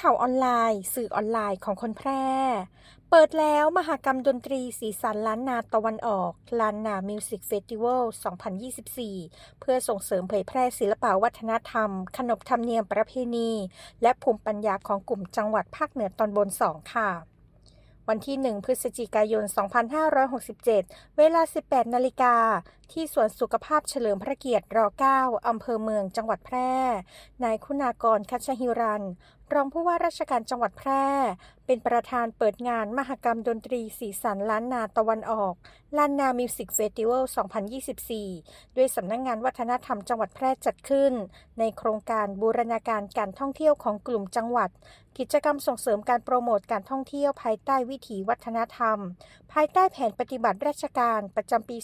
ข่าวออนไลน์ สื่อออนไลน์ของคนแพร่ เปิดแล้วมหกรรมดนตรีสีสันล้านนาตะวันออก ล้านนามิวสิกเฟสติวัล 2024 เพื่อส่งเสริมเผยแพร่ศิลปวัฒนธรรม ขนบธรรมเนียมประเพณี และภูมิปัญญาของกลุ่มจังหวัดภาคเหนือตอนบน 2 ค่ะวันที่ 1 พฤศจิกายน 2567 เวลา 18 นาฬิกา ที่สวนสุขภาพเฉลิมพระเกียรติร9อำเภอเมืองจังหวัดแพร่ นายคุณากรคัชฮิรัน รองผู้ว่าราชการจังหวัดแพร่ เป็นประธานเปิดงานมหกรรมดนตรีสีสันล้านนาตะวันออก ล้านนามิวสิกเฟสติวัล 2024 ด้วยสำนักงงานวัฒนธรรมจังหวัดแพร่จัดขึ้น ในโครงการบูรณาการการท่องเที่ยวของกลุ่มจังหวัด กิจกรรมส่งเสริมการโปรโมทการท่องเที่ยวภายใต้วิถีวัฒนธรรม ภายใต้แผนปฏิบัติราชการประจำปี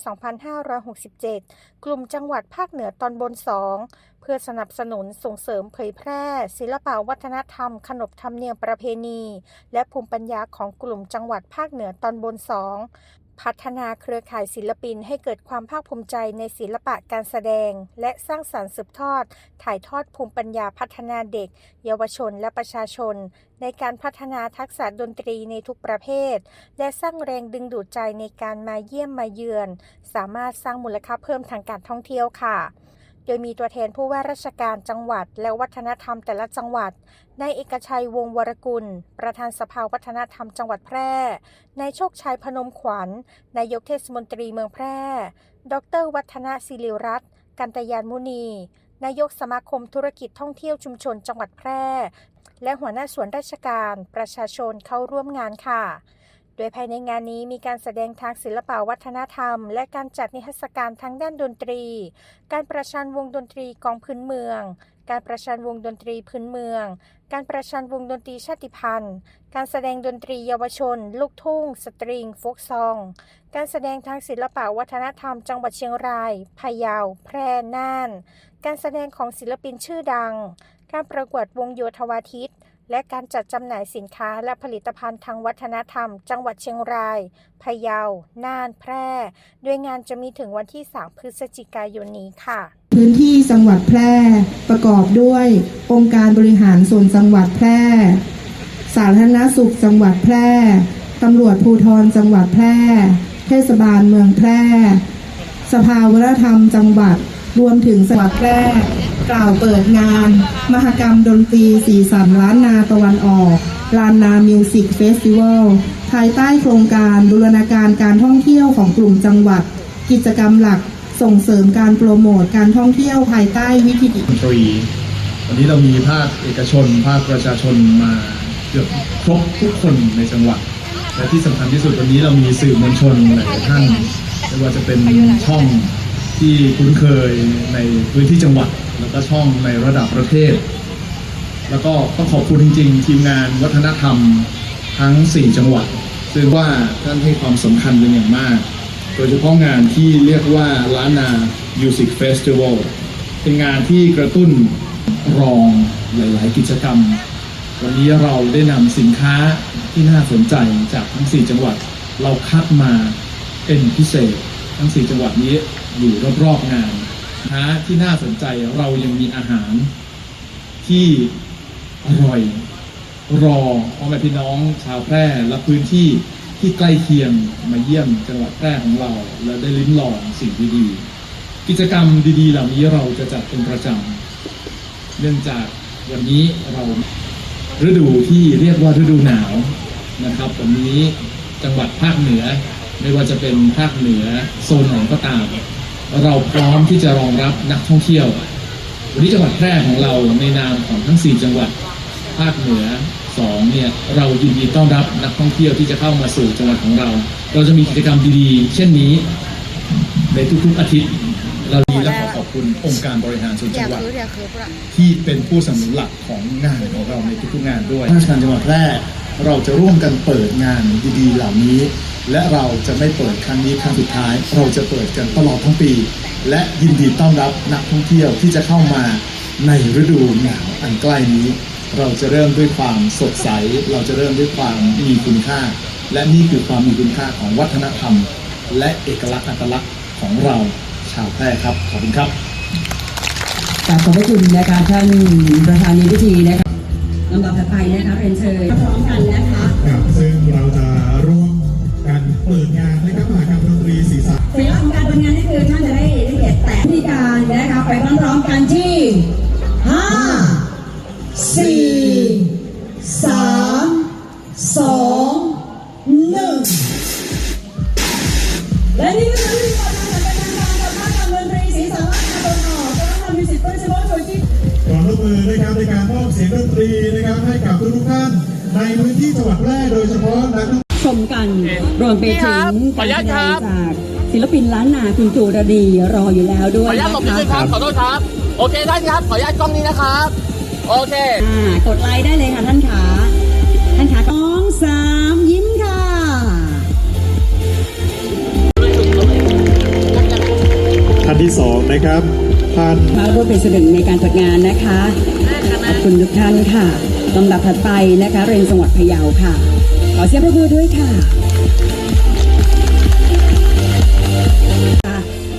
2564 2567 กลุ่มจังหวัดภาคเหนือตอนบน 2 เพื่อสนับสนุนส่งเสริมเผยแพร่ ศิลปวัฒนธรรม ขนบธรรมเนียมประเพณี และภูมิปัญญาของกลุ่มจังหวัดภาคเหนือตอนบน 2 พัฒนาเครือข่ายศิลปินให้เกิดความภาคภูมิใจในศิลปะการแสดง และสร้างสรรค์สืบทอด ถ่ายทอดภูมิปัญญาพัฒนาเด็ก เยาวชนและประชาชน ในการพัฒนาทักษะดนตรีในทุกประเภท และสร้างแรงดึงดูดใจในการมาเยี่ยมมาเยือน สามารถสร้างมูลค่าเพิ่มทางการท่องเที่ยวค่ะ โดยมีตัวแทนผู้ว่าราชการจังหวัด และวัฒนธรรมแต่ละจังหวัด นายเอกชัยวงวรกุล ประธานสภาวัฒนธรรมจังหวัดแพร่ นายโชคชัยพนมขวัญ นายกเทศมนตรีเมืองแพร่ ดร วัฒนศิริรัตน์ กันตยานมุนี นายกสมาคมธุรกิจท่องเที่ยวชุมชนจังหวัดแพร่ และหัวหน้าส่วนราชการ ประชาชนเข้าร่วมงานค่ะ โดยภายในงานนี้มีการแสดงทางศิลปวัฒนธรรม และการจัดนิทรรศการทางด้านดนตรี การประชันวงดนตรีกองพื้นเมือง การประชันวงดนตรีพื้นเมือง การประชันวงดนตรีชาติพันธุ์ การแสดงดนตรีเยาวชน ลูกทุ่ง สตริง โฟกซอง การแสดงทางศิลปวัฒนธรรม จังหวัดเชียงราย พะเยา แพร่ น่าน การแสดงของศิลปินชื่อดัง การประกวดวงโยธวาทิต และการจัดจำหน่ายสินค้าและผลิตภัณฑ์ทางวัฒนธรรม จังหวัดเชียงราย พะเยา น่าน แพร่ โดยงานจะมีถึงวันที่ 3 พฤศจิกายนนี้ค่ะ พื้นที่จังหวัดแพร่ ประกอบด้วย องค์การบริหารส่วนจังหวัดแพร่ สาธารณสุขจังหวัดแพร่ ตำรวจภูธรจังหวัดแพร่ เทศบาลเมืองแพร่ สภาวัฒนธรรมจังหวัด รวมถึงจังหวัดแร่กล่าวเปิดงาน มหกรรมดนตรีสีสันล้านนาตะวันออก ลานนามิวสิกเฟสติวัลภายใต้โครงการบูรณาการการท่องเที่ยวของกลุ่มจังหวัด กิจกรรมหลักส่งเสริมการโปรโมทการท่องเที่ยวภายใต้วิธีดนตรีวันนี้เรามีภาคเอกชน ภาคประชาชนมาเกือบครบทุกคนในจังหวัด และที่สำคัญที่สุดวันนี้เรามีสื่อมวลชนหลายท่านไม่ว่าจะเป็นช่อง ที่คุ้นเคยในพื้นที่จังหวัด แล้วก็ช่องในระดับประเทศ แล้วก็ต้องขอบคุณจริง ๆ ทีมงานวัฒนธรรมทั้ง 4 จังหวัด ซึ่งว่าท่านให้ความสำคัญเป็นอย่างมาก โดยเฉพาะงานที่เรียกว่าล้านนา Music Festival เป็นงานที่กระตุ้นรองหลาย ๆ กิจกรรม วันนี้เราได้นำสินค้าที่น่าสนใจจากทั้ง 4 จังหวัด เราคัดมาเป็นพิเศษ ทั้ง 4 จังหวัดนี้ อยู่รอบๆงานนค้าที่น่าสนใจเรายังมีอาหารที่อร่อย รอพ่อแม่พี่น้องชาวแพร่และพื้นที่ที่ใกล้เคียงมาเยี่ยมจังหวัดแพร่ของเรา และได้ลิ้มลองสิ่งดีๆ กิจกรรมดีๆ เหล่านี้เราจะจัดเป็นประจำเนื่องจากวันนี้เราฤดูที่เรียกว่าฤดูหนาวนะครับวันนี้จังหวัดภาคเหนือ ไม่ว่าจะเป็นภาคเหนือโซนไหนก็ตาม เราพร้อมที่จะรองรับนักท่องเที่ยว วันนี้จังหวัดแพร่ของเราในนามของทั้ง 4 จังหวัดภาคเหนือ2เนี่ยเรายินดีต้อนรับนักท่องเที่ยวที่จะเข้ามาสู่จังหวัดของเรา เราจะมีกิจกรรมดีๆ เช่นนี้ ในทุกๆอาทิตย์ เราดีและขอขอบคุณองค์การบริหารส่วนจังหวัดที่เป็นผู้สนับสนุนหลักของงานของเราในทุกๆงานด้วยราชการจังหวัดแพร่เราจะร่วมกันเปิดงานดีๆ เหล่านี้ และเราจะไม่เปิดครั้งนี้ครั้งสุดท้าย เราจะเปิดกันตลอดทั้งปี และยินดีต้อนรับนักท่องเที่ยวที่จะเข้ามาในฤดูหนาวอันใกล้นี้ เราจะเริ่มด้วยความสดใส เราจะเริ่มด้วยความมีคุณค่า และนี่คือความมีคุณค่าของวัฒนธรรม และเอกลักษณ์อัตลักษณ์ของเราชาวแพร่ครับขอบคุณครับกราบขอบพระคุณนะคะท่านประธานในพิธีนะคะลำดับถัดไปนะคะเป็นเชิญพร้อมกันนะคะ กันที่ห้าสี่สามสองหนึ่งและนี่ก็คือวิธีการทำงานเป็นทางการกับภาคการดนตรีสีสันและการตนออกและทำมิวสิกเฟสติวัลโดยที่ขอร่วมมือนะครับในการมอบเสียงดนตรีนะครับให้กับทุกท่านในพื้นที่จังหวัดแพร่โดยเฉพาะนักท่องชมกันรวมไปถึงการแสดงจาก ศิลปินล้านนาคุณจูรดีรออยู่แล้วด้วขอยอนุญาตนะหลบนิดคะนึงครับขอโทษครับ โอเคได้ครับ ขออนุญาตกล้องนี้นะครับ โอเคอ่ากดไลค์ได้เลยค่ะท่านขาท่านขาสองสามยิ้มค่ะท่านที่สองนะครับท่านมาร่วมเป็นส่วนหนึ่งในการจัดงานนะคะขอบคุณทุกท่านค่ะลำดับถัดไปนะคะเรนจังหวัดพะเยาค่ะ ขอเสียงปรบมือด้วยค่ะ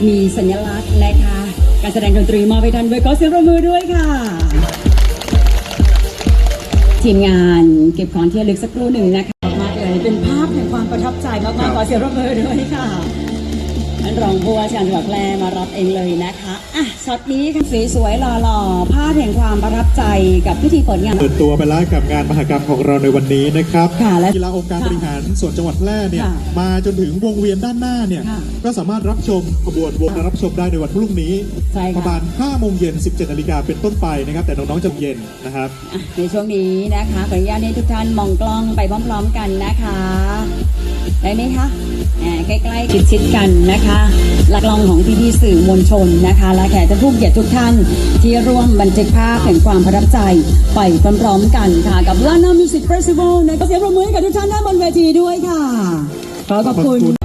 มีสัญลักษณ์นะคะ การแสดงดนตรีมอบให้ท่านด้วยขอเสียงปรบมือด้วยค่ะ ทีมงานเก็บของที่ระลึกสักครู่หนึ่งนะคะมากเลยเป็นภาพแห่งความประทับใจมากๆขอเสียงปรบมือด้วยค่ะ ท่านรองผู้ว่าราชการจังหวัดแพร่มารับเองเลยนะคะอะช็อตนี้ค่ะสวยๆหล่อๆภาพแห่งความประทับใจกับพิธีเปิดงานเปิดตัวไปแล้วกับงานมหกรรมของเราในวันนี้นะครับค่ะและกีฬาองค์การบริหารส่วนจังหวัดแพร่เนี่ยค่ะมาจนถึงวงเวียนด้านหน้าเนี่ยค่ะก็สามารถรับชมขบวนวงรับชมได้ในวันพรุ่งนี้ใช่ค่ะประมาณ5โมงเย็น 17นาฬิกาเป็นต้นไปนะครับ แต่น้องๆจะเย็นนะครับอะในช่วงนี้นะคะขออนุญาตให้ทุกท่านมองกล้องไปพร้อมๆกันนะคะได้ไหมคะอ่า ใกล้ๆชิดๆกันนะคะ หลักลองของพี่ๆสื่อมวลชนนะคะ และแขกท่านผู้เกียรติทุกท่าน ที่ร่วมบันทึกภาพแห่งความประทับใจ ไปพร้อมๆกันค่ะ กับลานามิวสิกเฟสติวัลในก็เสียงปรบมือให้กับทุกท่านด้านบนเวทีด้วยค่ะ ขอขอบคุณ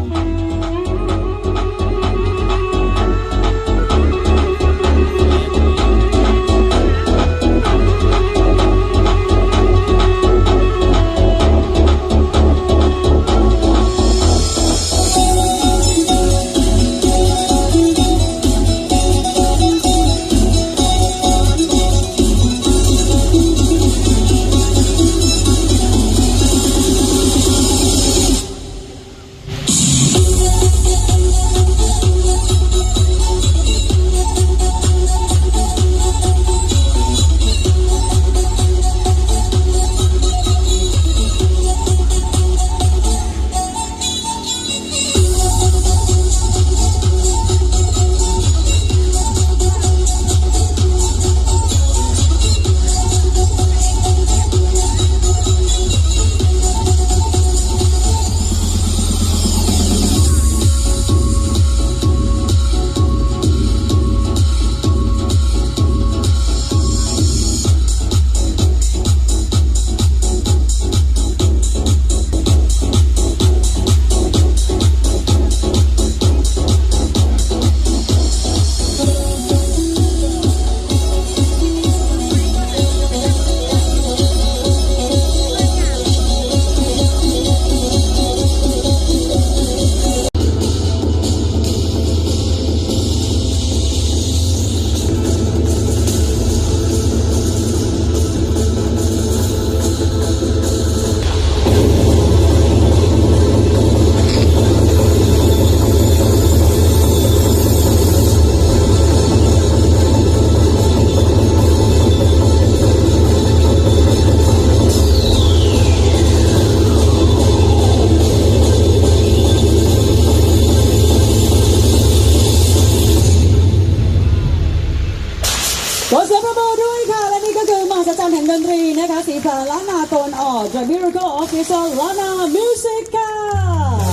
Miracle of the Soul ล้านนา Music ค่ะ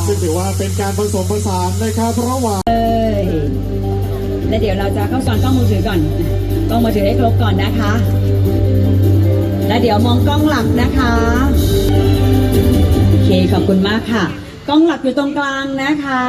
ซึ่งถือว่าเป็นการผสมผสานนะครับระหว่างเอ้ยและเดี๋ยวเราจะเข้าสอนกล้องมือถือก่อนกล้องมือถือให้ครบก่อนนะคะ และเดี๋ยวมองกล้องหลักนะคะโอเคขอบคุณมากค่ะ กล้องหลักอยู่ตรงกลางนะคะ